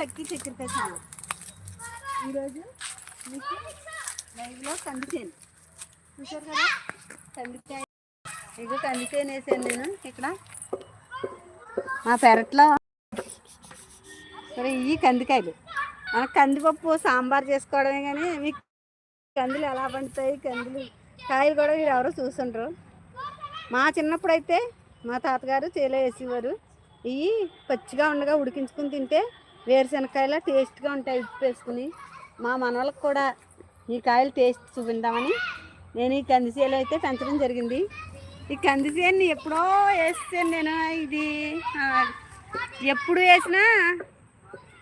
Lucky చక్కెరకాయ channel ఈరోజు మీకు లైవ్లో కందిచేను. చూసారు కదా? కందికాయ. ఇదిగో కందిచేను వేసాను నేను ఇక్కడ. మా పెరట్లో సరే ఇవి కందికాయలు. మన కందిపప్పు సాంబార్ చేసుకోవడమే కానీ మీకు కందులు ఎలా పండుతాయి కందులు కాయలు కూడా మీరు ఎవరో చూసుంటారు మా చిన్నప్పుడు అయితే మా తాతగారు చేలో వేసేవారు. ఇవి పచ్చిగా ఉండగా ఉడికించుకుని తింటే వేరుశనక్కాయల టేస్ట్గా ఉంటాయి ఉప్పు వేసుకుని. మా మనవాళ్ళకి కూడా ఈ కాయలు టేస్ట్ చూపిందామని నేను ఈ కందిసేలు అయితే పెంచడం జరిగింది. ఈ కందిసేని ఎప్పుడో వేస్తాను నేను ఇది ఎప్పుడు వేసినా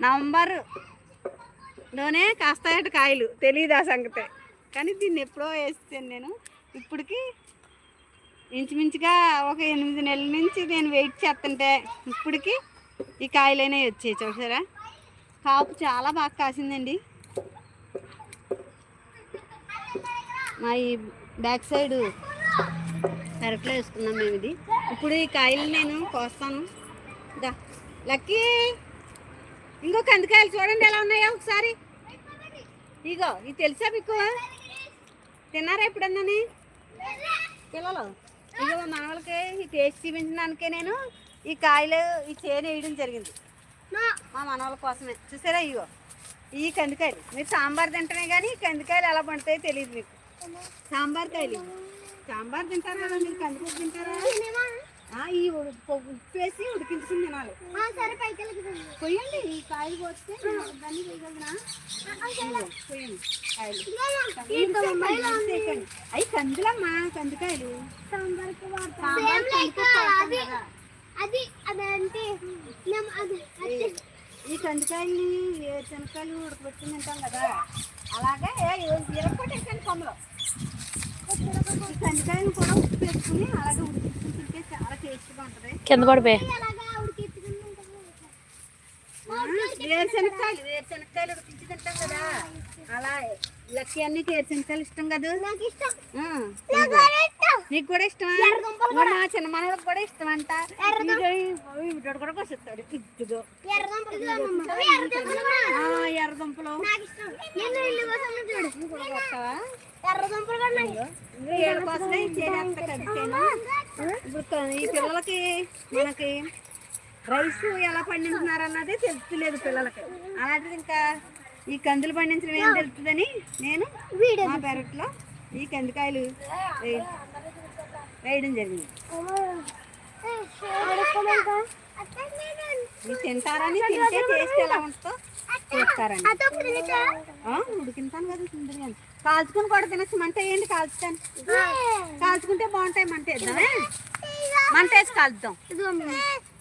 నవంబర్లోనే కాస్తాయట కాయలు తెలియదు ఆ సంగతే. కానీ దీన్ని ఎప్పుడో వేస్తాను నేను. ఇప్పటికి ఇంచుమించుగా ఒక ఎనిమిది నెలల నుంచి నేను వెయిట్ చేస్తుంటే ఇప్పటికి ఈ కాయలైనా వచ్చాయి చూసారా? కాపు చాలా బాగా కాసిందండి. మా ఈ బ్యాక్ సైడ్ పెరట్లో వేసుకున్నాం మేము ఇది. ఇప్పుడు ఈ కాయలు నేను కోస్తాను. దా లక్కీ! ఇంకో కందికాయలు చూడండి ఎలా ఉన్నాయో ఒకసారి. ఇగో ఇది తెలుసా మీకు? తిన్నారా ఎప్పుడన్నాని? పిల్లలు ఇగో మా మనవలకి ఈ టేస్ట్ చూపించడానికే నేను ఈ కాయలు ఈ చేను వేయడం జరిగింది. మా మనవల కోసమే. చూసారా ఇగో? ఈ కందికాయలు. మీరు సాంబార్ తింటమే కానీ ఈ కందికాయలు ఎలా పండుతాయో తెలియదు మీకు. సాంబార్ కాయలు. సాంబార్ తింటారా కదా మీరు కందికాయలు తింటారా? ఈ ఉ- ఉప్పు వేసి ఉడికించుకుని తినాలి. కొయ్యండి. ఈ కాయలు పోస్తే దాన్ని కాయలు. అవి కందులమ్మా కందికాయలు. సాంబార్ కదా. అది అదంటే ఈ కందికాయల్ని శనక్కాయలు ఉడకబెట్టుకుని తింటాం కదా అలాగే ఇరగొట్టేసాను కొమ్మలు. ఈ కూడా ఉప్పు వేసుకుని అలాగే ఉడికించుకుని తింటే చాలా టేస్ట్గా ఉంటుంది. కింద పడిపోయి. వేరుశనక్కాయలు వేరుశనక్కాయలు ఉడికించి తింటాం కదా. అలా లక్కీ అన్ని వేరుశనక్కాయలు ఇష్టం కదా? నాకు ఇష్టం. నాకు కూడా. ఇష్టమా మా చిన్న మనవడికి కూడా ఇష్టం. అంట కూడా ఈ పిల్లలకి మనకి రైస్ ఎలా పండించున్నారు అన్నది తెలుస్తలేదు పిల్లలకి. అలాంటిది ఇంకా ఈ కందులు పండించడం ఏం తెలుస్తుందని నేను మా పెరట్లో ఈ కందికాయలు వేయడం జరిగింది. తింటారని తింటే టేస్ట్ ఎలా ఉంటుందో చూస్తారని ఉడికింతాను కదా సుందరి కాల్చుకుని కూడా తినచ్చు. మంట వేయండి కాల్చుతాను. కాల్చుకుంటే బాగుంటాయి మంట వేద్దామే? మంట వేసి కాల్చుదాం.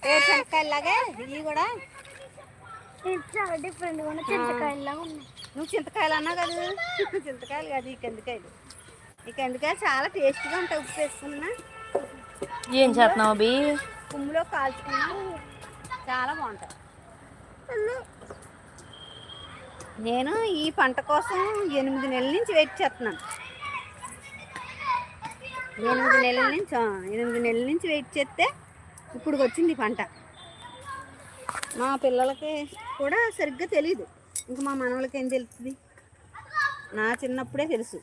శనక్కాయలాగే ఇవి కూడా. డిఫరెంట్ నువ్వు చింతకాయలు అన్నావు కదా. చింతకాయలు కాదు ఈ కందికాయలు ఈ కందికాయలు చాలా టేస్ట్గా ఉంటాయి ఉప్పు వేసుకున్నా. ఏం చేస్తున్నావు అభి కుమ్ములో కాల్చుకున్నా. చాలా బాగుంటాయి. నేను ఈ పంట కోసం ఎనిమిది నెలల నుంచి వెయిట్ చేస్తున్నాను. ఎనిమిది నెలల నుంచి ఎనిమిది నెలల నుంచి వెయిట్ చేస్తే ఇప్పుడు వచ్చింది పంట. మా పిల్లలకి కూడా సరిగ్గా తెలియదు ఇంక మా మనవలకి ఏం తెలుస్తుంది? నా చిన్నప్పుడే తెలుసు.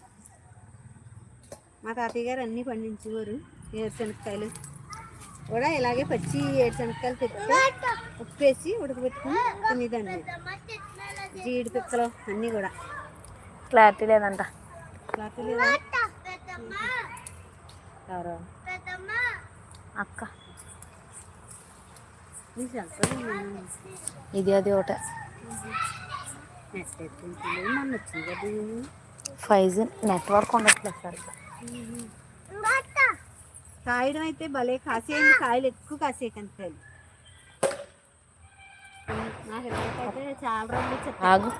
మా తాతయ్య గారు అన్నీ పండించేవారు ఏరుశనక్కాయలు కూడా ఇలాగే పచ్చి ఏరుశనక్కాయలు తెచ్చి ఉప్పేసి ఉడకబెట్టుకుని తినేదాన్ని. జీడి పిక్కలు అన్నీ కూడా. క్లారిటీ లేదంట. లేకపోతే లేదా? ఎవరో? అక్క. ఇది అది ఒకటే. ఫైవ్ జీ నెట్వర్క్ ఉండట్లేదు సరిగ్గా. కాయడం అయితే భలే కాసేయండి కాయలు ఎక్కువ కాసే కందికాయలు నాకు అయితే చాలా రోజులు చెప్తాను ఆగు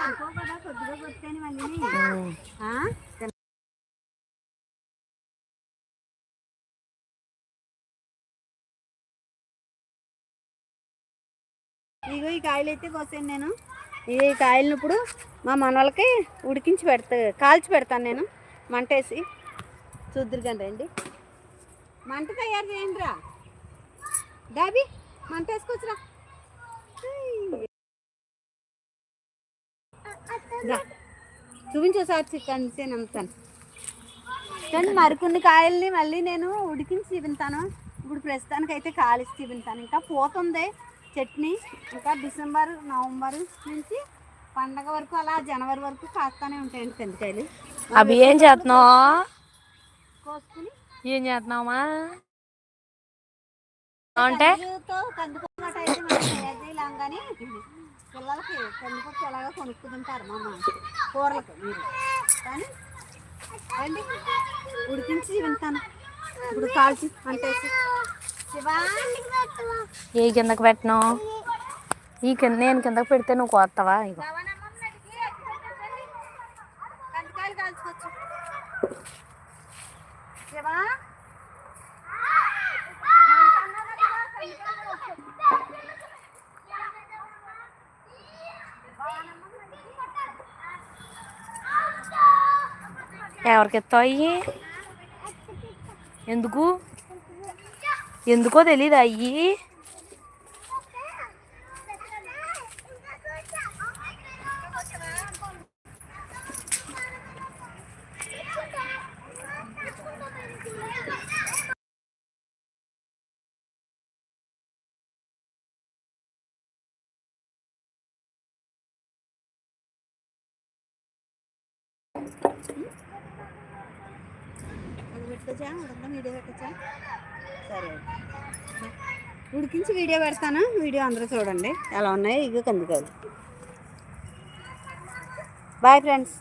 అనుకో కదా కొద్దిగా కొట్టాను మళ్ళీ ఇగో ఈ కాయలు అయితే కోసాను నేను. ఈ కాయలను ఇప్పుడు మా మనవలకి ఉడికించి పెడతా కాల్చి పెడతాను నేను మంటేసి. చూద్దరు కానీ రండి. మంట తయారు చేయండి రా డాబీ మంట వేసుకొచ్చురా. చూపించు సార్ చికెన్ అంతాను కానీ మరికొన్ని కాయల్ని మళ్ళీ నేను ఉడికించి చూపింతాను ఇప్పుడు ప్రస్తుతానికి అయితే కాలిసి చూపింతాను ఇంకా పోతుంది. చట్నీ ఇంకా డిసెంబర్ నవంబర్ నుంచి పండగ వరకు అలా జనవరి వరకు కాస్తానే ఉంటాయండి కందికాయలు అవి ఏం చేస్తున్నావు? కోసుకుని ఏం చేస్తున్నావా అంటే? అయితే మనం కానీ పిల్లలకి కందిపప్పు ఎలాగో కొనుక్కు తింటారు మా కూరలకు మీరు. కానీ ఉడికించి వింటాను ఇప్పుడు కాల్చి అంటేసి. శివా ఏ కిందకి పెట్టను ఈ కింద నేను కిందకి పెడితే నువ్వు కోస్తావా ఇక ఎవరికి ఎత్తాయి ఎందుకు? ఎందుకో తెలీదు అయ్యి పెట్టచ్చా? ఉడకడం వీడియో పెట్టచ్చా? సరే. ఉడికించి వీడియో పెడతాను. వీడియో అందరూ చూడండి. ఎలా ఉన్నాయో ఇగో కందికాయలు బాయ్ ఫ్రెండ్స్